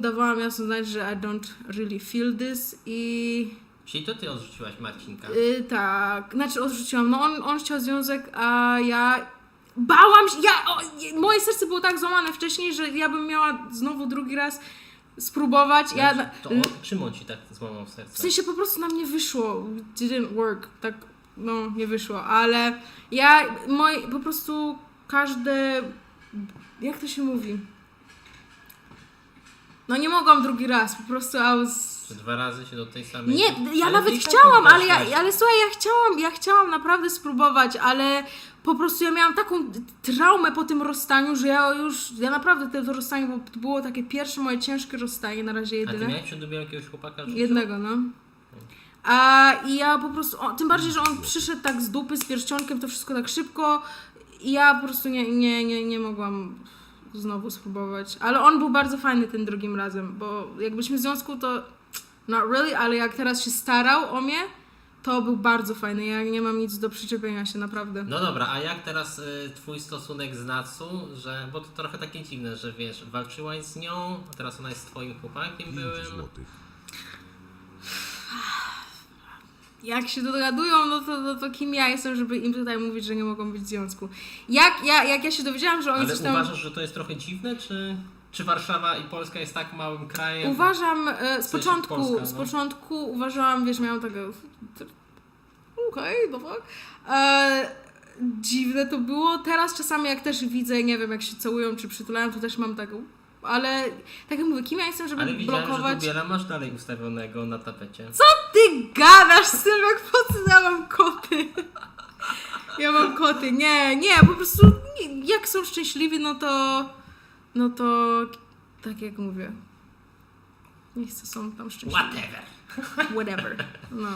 dawałam jasno znać, że I don't really feel this i Czyli to ty odrzuciłaś Marcinka. y, tak, znaczy odrzuciłam. No on, on chciał związek, a ja bałam się, ja, o, je- moje serce było tak złamane wcześniej, że ja bym miała znowu drugi raz spróbować. Ja, Znaczy, to on, czym on ci tak złamał w serce? sensie po prostu nam nie wyszło. Didn't work. Tak, no, nie wyszło. Ale ja, moje, po prostu każde. Jak to się mówi? No nie mogłam drugi raz, po prostu I was... Czy dwa razy się do tej samej... Nie, ja Ale nawet tak chciałam, ale, ja, ale słuchaj, ja chciałam, ja chciałam naprawdę spróbować, ale po prostu ja miałam taką traumę po tym rozstaniu, że ja już, ja naprawdę to rozstanie, bo to było takie pierwsze moje ciężkie rozstanie, na razie A jedyne. ty miałeś przed jakiegoś chłopaka? życiu? Jednego, no. A i ja po prostu, o, tym bardziej, że on przyszedł tak z dupy, z pierścionkiem, to wszystko tak szybko i ja po prostu nie, nie, nie, nie mogłam znowu spróbować. Ale on był bardzo fajny tym drugim razem, bo jak byliśmy w związku, to not really, ale jak teraz się starał o mnie, to był bardzo fajny. Ja nie mam nic do przyczepienia się, naprawdę. No dobra, a jak teraz y, twój stosunek z Natsu, że, bo to trochę takie dziwne, że wiesz, walczyłaś z nią, a teraz ona jest twoim chłopakiem byłym. złotych. Jak się dogadują, no to, no to kim ja jestem, żeby im tutaj mówić, że nie mogą być w związku. Jak ja, jak ja się dowiedziałam, że oni Ale coś tam... uważasz, że to jest trochę dziwne, czy, czy Warszawa i Polska jest tak małym krajem? Uważam, e, z początku, Polska, z no. początku uważałam, wiesz, miałam takie okej, okay, no fuck. E, dziwne to było. Teraz czasami jak też widzę, nie wiem, jak się całują czy przytulają, to też mam taką, ale tak jak mówię, kim ja jestem, żeby Ale widziałem, blokować... że Dubiela masz dalej ustawionego na tapecie. Co ty gadasz jak po co ja mam koty? Ja mam koty. Nie, nie, po prostu nie, jak są szczęśliwi, no to no to tak jak mówię. Niech co są tam szczęśliwi. Whatever. Whatever. No.